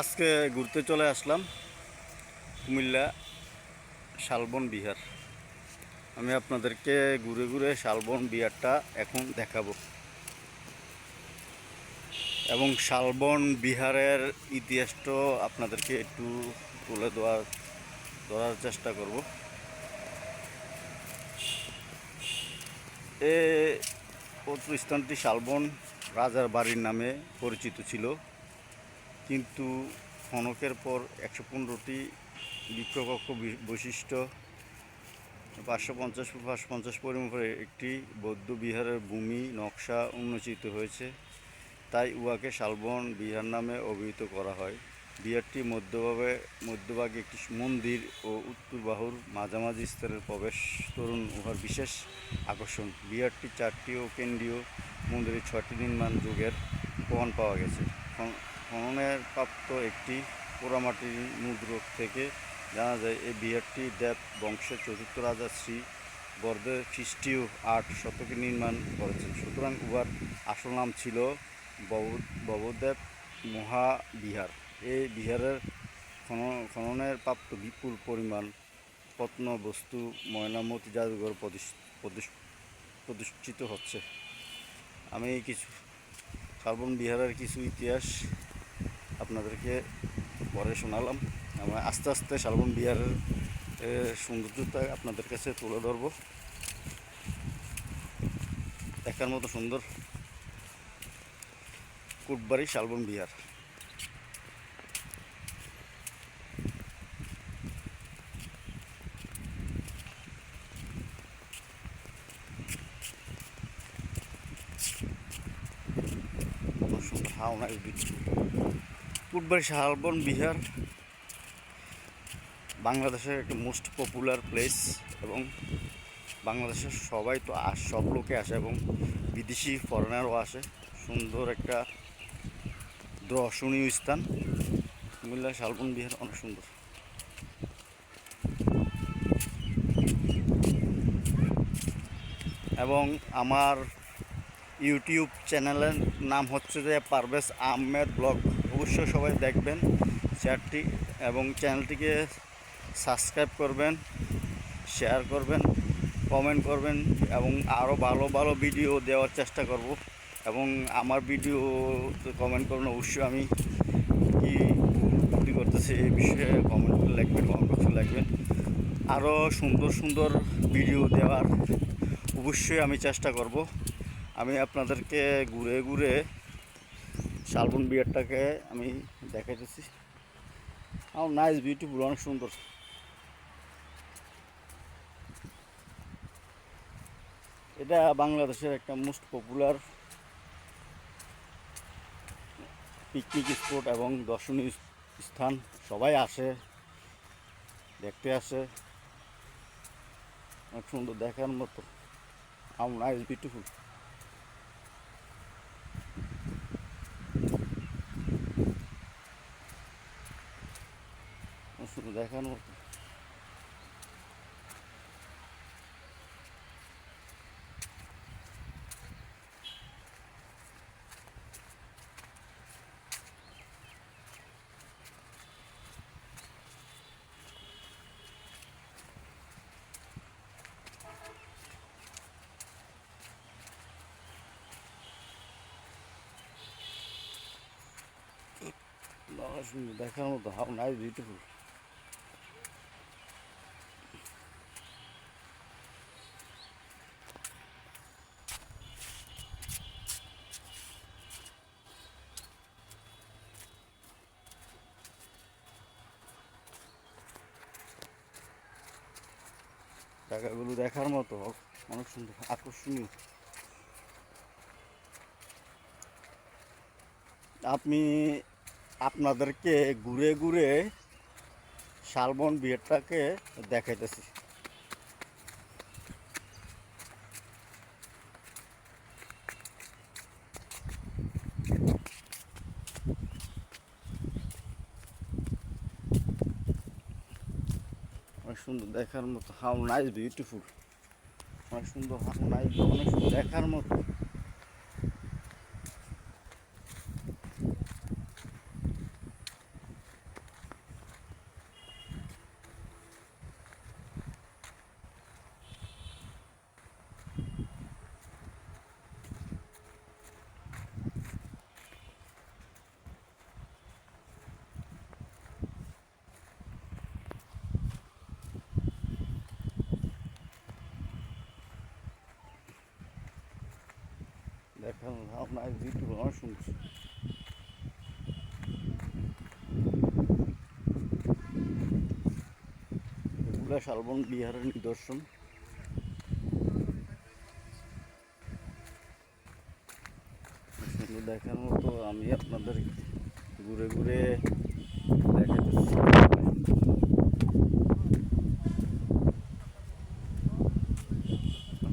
আজকে ঘুরতে চলে আসলাম কুমিল্লা শালবন বিহার। আমি আপনাদেরকে ঘুরে ঘুরে শালবন বিহারটা এখন দেখাবো। এবং শালবন বিহারের ইতিহাসটাও আপনাদেরকে একটু তুলে দেওয়ার ধরার চেষ্টা করব। এ স্থানটি শালবন রাজার বাড়ির নামে পরিচিত ছিল। কিন্তু খনকের পর একশো পনেরোটি বৃক্ষকক্ষ বৈশিষ্ট্য, পাঁচশো পঞ্চাশ পাঁচশো পঞ্চাশ পরিমাপের একটি বৌদ্ধ বিহারের ভূমি নকশা উন্মোচিত হয়েছে। তাই উহাকে শালবন বিহার নামে অভিহিত করা হয়। বিহারটি মধ্যভাগে মধ্যভাগে একটি মন্দির ও উত্তর বাহুর মাঝামাঝি স্তরের প্রবেশ তরুণ উহার বিশেষ আকর্ষণ। বিহারটি চারটি ও কেন্দ্রীয় মন্দিরের ছয়টি নির্মাণ যুগের প্রমাণ পাওয়া গেছে। খননের প্রাপ্ত একটি পোড়ামাটির মুদ্রক থেকে জানা যায়, এই বিহারটি দেব বংশের চতুর্থ রাজা শ্রী বর্দের খ্রিস্টীয় আট শতকে নির্মাণ করেছেন। সুতরাং উহার আসল নাম ছিল বব- ববদেব মহাবিহার। এই বিহারের খনন- খননের প্রাপ্ত বিপুল পরিমাণ প্রত্নবস্তু ময়নামতি, জাদুঘর প্রতিষ- প্রতিষ- প্রতিষ্ঠিত হচ্ছে। আমি কিছু শালবন বিহারের কিছু ইতিহাস আপনাদেরকে পরে শোনালাম। আমরা আস্তে আস্তে শালবন বিহারের সৌন্দর্যটা আপনাদের কাছে তুলে ধরব। দেখার মতো সুন্দর কুটবাড়ি শালবন বিহার। কুটবাড়ি শালবন বিহার বাংলাদেশের একটা মোস্ট পপুলার প্লেস এবং বাংলাদেশের সবাই তো আস, সব লোকে আসে এবং বিদেশি ফরেনারও আসে। সুন্দর একটা দর্শনীয় স্থান। কুমিল্লা শালবন বিহার অনেক সুন্দর। এবং আমার ইউটিউব চ্যানেলের নাম হচ্ছে যে পারভেজ আহমেদ ব্লগ। অবশ্যই সবাই দেখবেন, চ্যাটটি এবং চ্যানেলটিকে সাবস্ক্রাইব করবেন, শেয়ার করবেন, কমেন্ট করবেন এবং আরও ভালো ভালো ভিডিও দেওয়ার চেষ্টা করব এবং আমার ভিডিও কমেন্ট করুন। অবশ্যই আমি কি করতেছি এই বিষয়ে কমেন্ট লিখবেন, কমেন্ট বক্সে লিখবেন। আরও সুন্দর সুন্দর ভিডিও দেওয়ার অবশ্যই আমি চেষ্টা করব। আমি আপনাদেরকে ঘুরে ঘুরে শালবন বিয়ারটাকে আমি দেখাইতেছি। আমার নাইস বিউটিফুল অনেক সুন্দর। এটা বাংলাদেশের একটা মোস্ট পপুলার পিকনিক স্পট এবং দর্শনীয় স্থান। সবাই আসে, দেখতে আসে। অনেক সুন্দর দেখার মতো। আমার নাইস বিউটিফুল শুধু দেখার মতো বাবা, সুন্দর দেখার মতো হাউ নাইস বিউটিফুল জায়গাগুলো দেখার মতো অনেক সুন্দর আকর্ষণীয়। আপনি আপনাদেরকে ঘুরে ঘুরে শালবন বিয়েরটাকে দেখাইতেছি অনেক সুন্দর দেখার মতো হাউ নাইস বিউটিফুল অনেক সুন্দর হাউ নাইস অনেক সুন্দর দেখার মতো। নাইস বিউটিফুল অনেক সুন্দর এগুলা শালবন বিহারের নিদর্শন। দেখার মতো আমি আপনাদের ঘুরে ঘুরে দেখাতেছি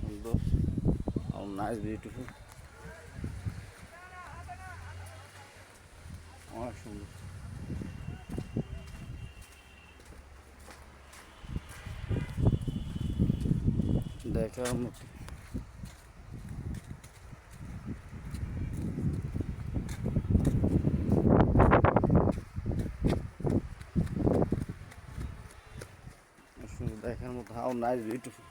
সুন্দর। নাইস বিউটিফুল অনেক সুন্দর দেখার মতো সুন্দর দেখার মতো হাউ নাইস বিউটিফুল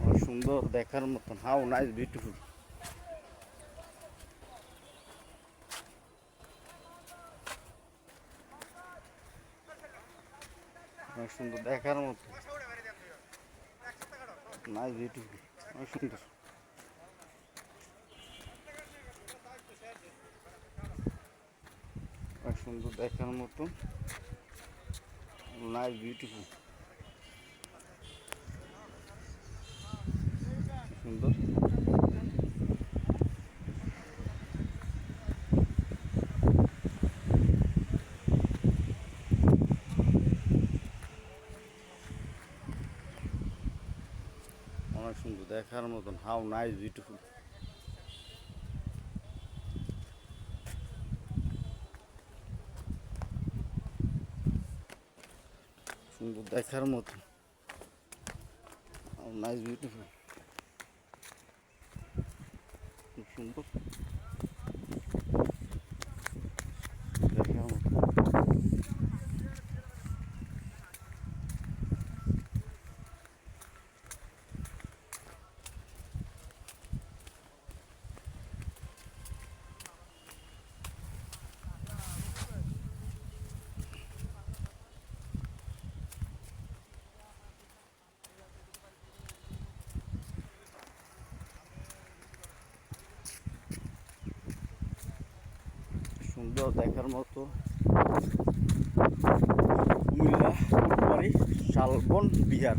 অনেক সুন্দর দেখার মতন। হাউ নাইস বিউটিফুল অনেক সুন্দর দেখার মতো। নাইস বিউটিফুল সুন্দর। অনেক সুন্দর দেখার মতো। নাইস বিউটিফুল সুন্দর অনেক দেখার মতন হাউ নাইস বিউটিফুল সুন্দর দেখার মতন হাউ নাইস বিউটিফুল খুব সুন্দর দেখার মতো সুন্দর দেখার মতো কুমিল্লা শালবন বিহার।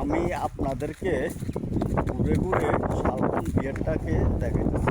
আমি আপনাদেরকে ঘুরে ঘুরে শালবন বিহারটাকে দেখাইতেছি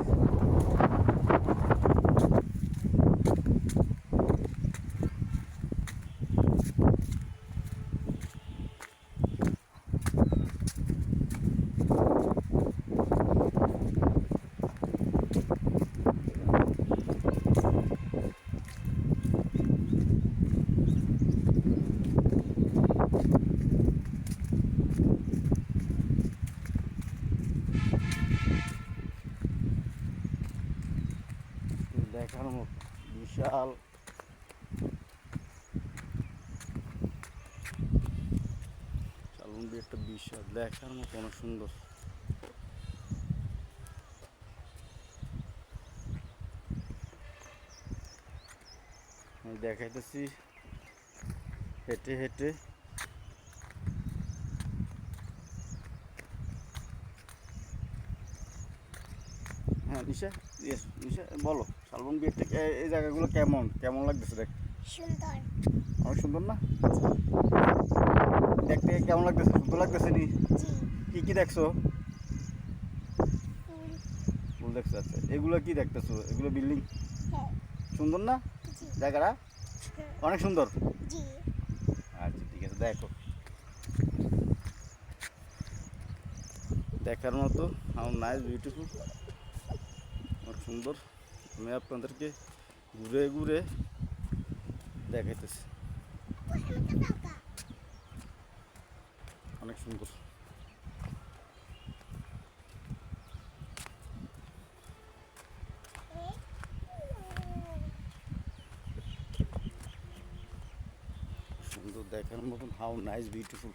দেখার মতো বিশাল শালবন বিহারটা বিশাল দেখার মতো অনেক সুন্দর। আমি দেখাইতেছি হেঁটে হেঁটে। হ্যাঁ নিশা ইয়েস নিশা বলো শালবন বিয়ের থেকে এই- জায়গাগুলো কেমন? কেমন লাগতেছে দেখ? সুন্দর। অনেক সুন্দর না? দেখতে কেমন লাগতেছে? সুন্দর লাগতেছে নি? কি কি দেখছ? ফুল। দেখছ? আচ্ছা এগুলো কি দেখতেছো? এগুলো বিল্ডিং? হ্যাঁ। সুন্দর না? জায়গাটা? অনেক সুন্দর? আচ্ছা ঠিক আছে দেখো। দেখার মতো আমার নাইস বিউটিফুল অনেক সুন্দর। আমি আপনাদেরকে ঘুরে ঘুরে দেখাইতেছি। অনেক সুন্দর। সুন্দর দেখার মতন হাউ নাইস বিউটিফুল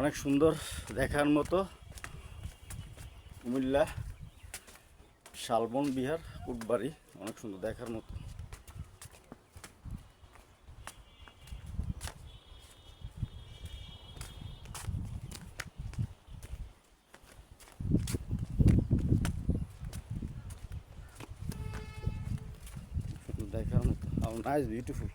অনেক সুন্দর দেখার মতো কুমিল্লা শালবন বিহার কুটবাড়ি, অনেক সুন্দর দেখার মতো। দেখার মতো। নাইস বিউটিফুল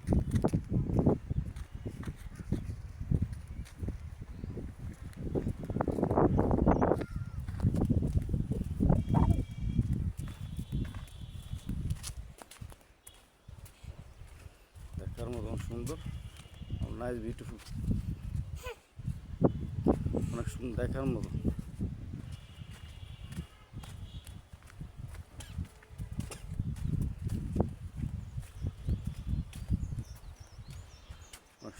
দেখার মতো অনেক সুন্দর নাইস বিউটিফুল অনেক সুন্দর দেখার মতো।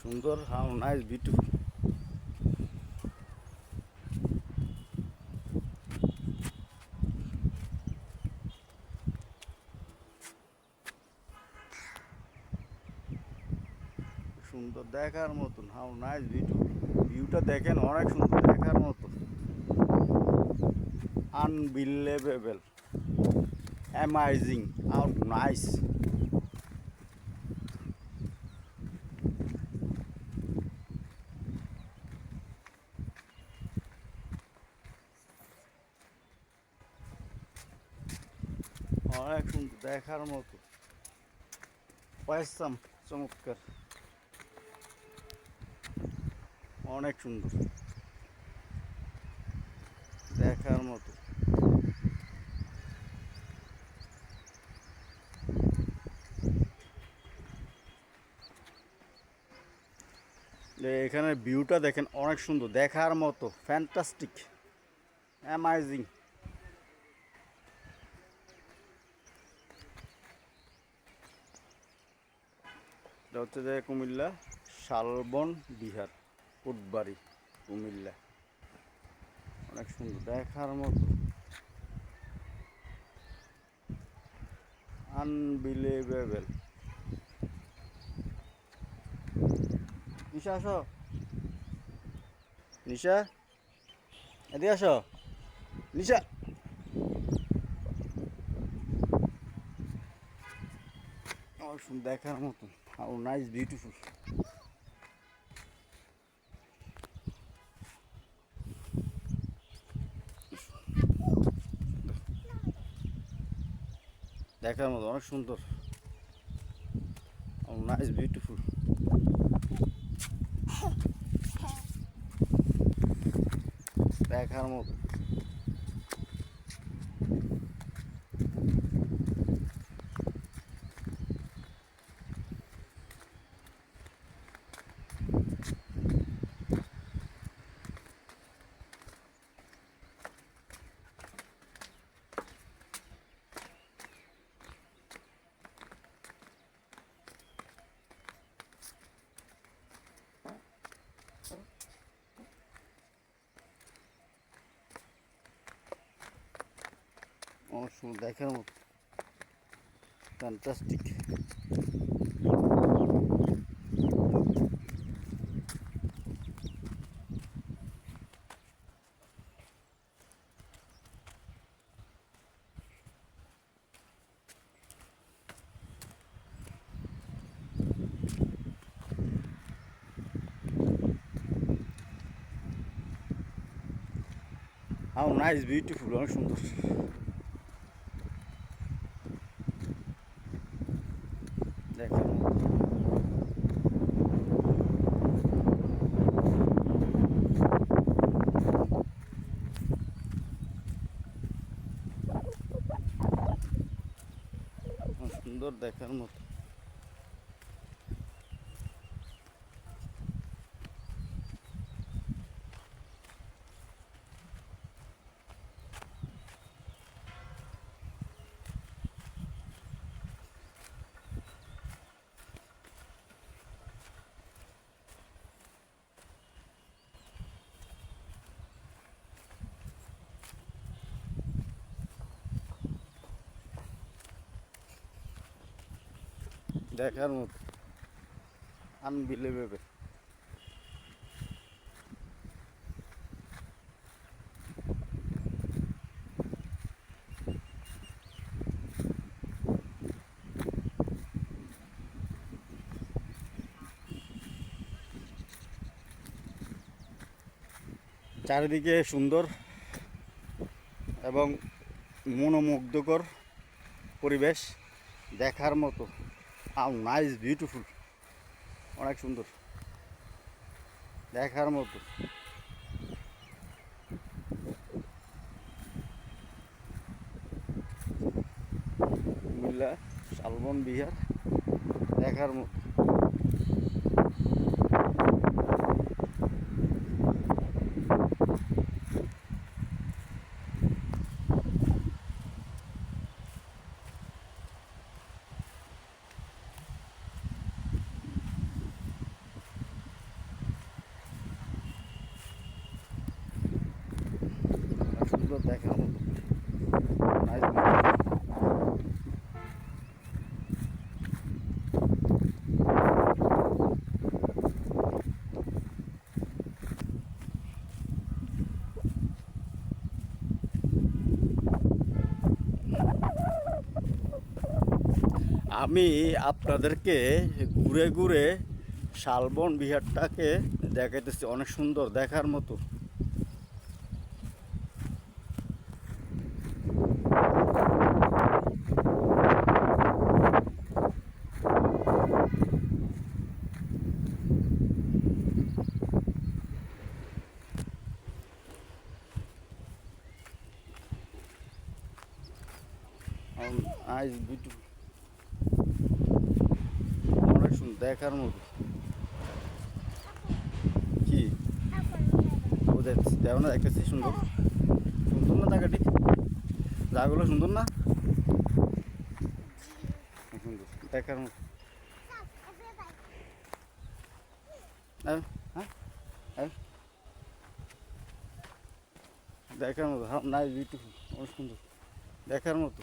সুন্দর হাউ নাইস বিউটিফুল সুন্দর দেখার মতন। হাউ নাইস বিউটিফুল ভিউটা দেখেন, অনেক সুন্দর, দেখার মতো আনবিলিভেবল অ্যামাইজিং হাউ নাইস অনেক সুন্দর, দেখার মতো পয়সাম চমৎকার। অনেক সুন্দর। দেখার মতো। এখানে ভিউটা দেখেন অনেক সুন্দর। দেখার মতো। ফ্যান্টাস্টিক অ্যামাইজিং হচ্ছে যে কুমিল্লা শালবন বিহার। কুটবাড়ি, কুমিল্লা। অনেক সুন্দর, দেখার মতো। আনবিলিভেবল নিশা, আসো। নিশা? এদিকে আসো। নিশা। দেখার মতো। আর নাইস বিউটিফুল দেখার মতো অনেক সুন্দর নাইস বিউটিফুল দেখার মতো অনেক সুন্দর দেখার মতো। ফ্যান্টাস্টিক হাউ নাইস বিউটিফুল অনেক সুন্দর দেখেন সুন্দর দেখার মতো। দেখার মতো। আনবিলিভেবল চারিদিকে সুন্দর এবং মনোমুগ্ধকর পরিবেশ দেখার মতো। হাউ নাইস বিউটিফুল অনেক সুন্দর। দেখার মতো। কুমিল্লা শালবন বিহার দেখার মতো অনেক সুন্দর দেখার মতো নাইস আমি আপনাদেরকে ঘুরে ঘুরে শালবন বিহারটাকে দেখাইতেছি। অনেক সুন্দর দেখার মতো আইস বিউটিফুল অনেক সুন্দর দেখার মতো। কি? ও দেখছি দেখো না দেখতেছি সুন্দর সুন্দর না জায়গাটি? জায়গাগুলো সুন্দর না? সুন্দর দেখার মতো। আয়, হ্যাঁ আয়। দেখার মতো হ্যাঁ নাইস বিউটিফুল অনেক সুন্দর। দেখার মতো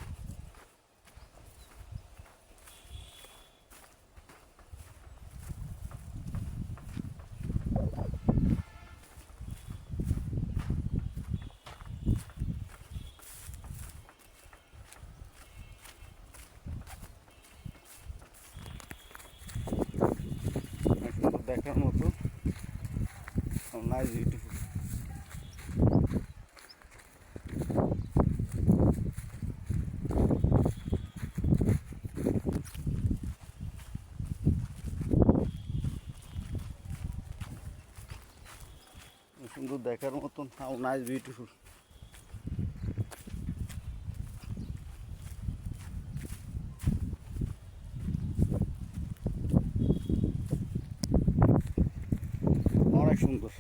অনেক সুন্দর দেখার মতো নাইস বিউটিফুল সুন্দর দেখার মতন হাউ নাইস বিউটিফুল অনেক সুন্দর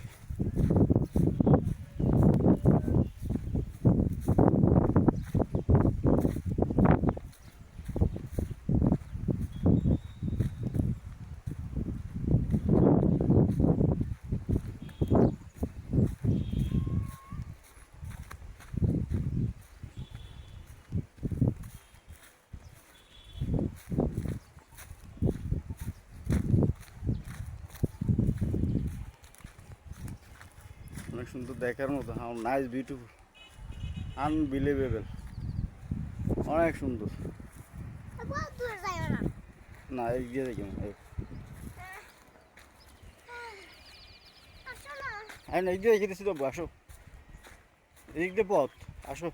অনেক সুন্দর দেখার মতো হাউ নাইস বিউটিফুল আনবিলিভেবল অনেক সুন্দর। না, এই দিয়ে দেখি আসো না, এই দিয়ে দেখে তো, আসো। এদিক দিয়ে পথ, আসো।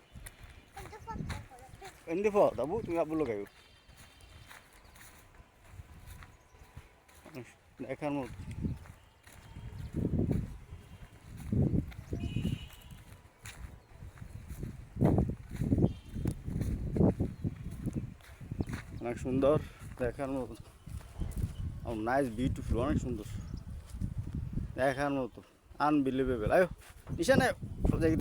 এমনি পথ, আবু, তুমি আবু লোক দেখার মতো। অনেক সুন্দর দেখার মতো। নাইস বিউটিফুল অনেক সুন্দর। দেখার মতো। আনবিলিভেবল আয়ো নিশানে দেখে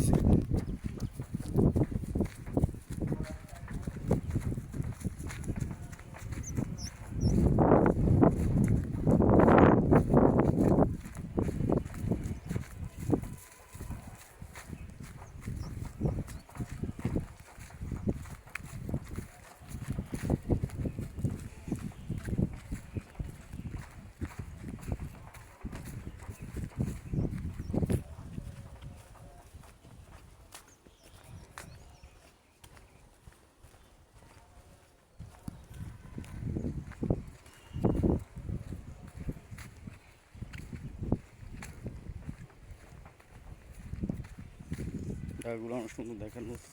জায়গাগুলো আমার সুন্দর দেখার মতো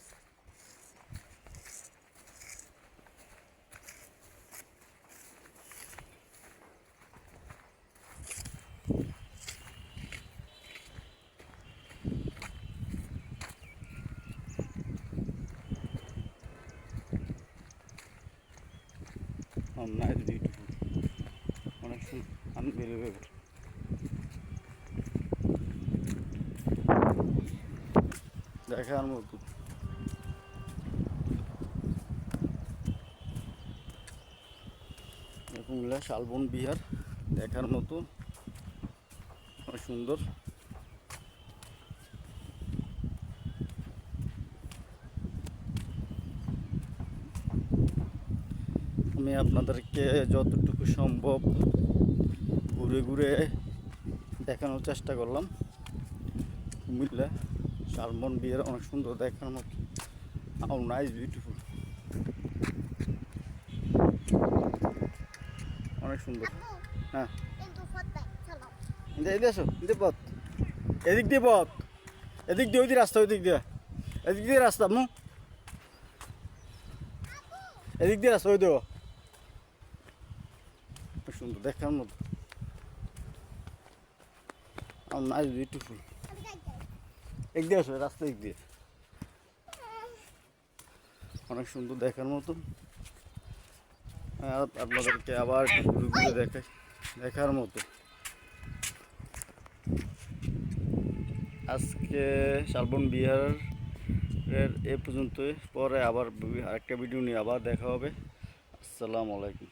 Oh, nice, beautiful. অনেক সুন্দর আনবিলিভেবল দেখার মতো। কুমিল্লা শালবন বিহার দেখার মতো। সুন্দর। আমি আপনাদেরকে যতটুকু সম্ভব ঘুরে ঘুরে দেখানোর চেষ্টা করলাম। কুমিল্লা। শালমন বিয়ের অনেক সুন্দর দেখার মতো। হাউ নাইস বিউটিফুল অনেক সুন্দর। হ্যাঁ। এদিকে আসো এদিকে পথ। এদিক দিয়ে পথ। এদিক দিয়ে ওই রাস্তা ওই দিক দিয়ে। এদিক দিয়ে রাস্তা, মু। এদিক দিয়ে রাস্তা, ওই দেবো সুন্দর দেখার মতো। নাইস বিউটিফুল আমি যাই এক দিয়ে আসো রাস্তা দিক দিয়ে অনেক সুন্দর দেখার মতন। আপনাদেরকে আবার ঘুরে দেখার মতো। আজকে শালবন বিহারের এ পর্যন্ত পরে আবার আরেকটা ভিডিও নিয়ে আবার দেখা হবে। আসসালামু আলাইকুম।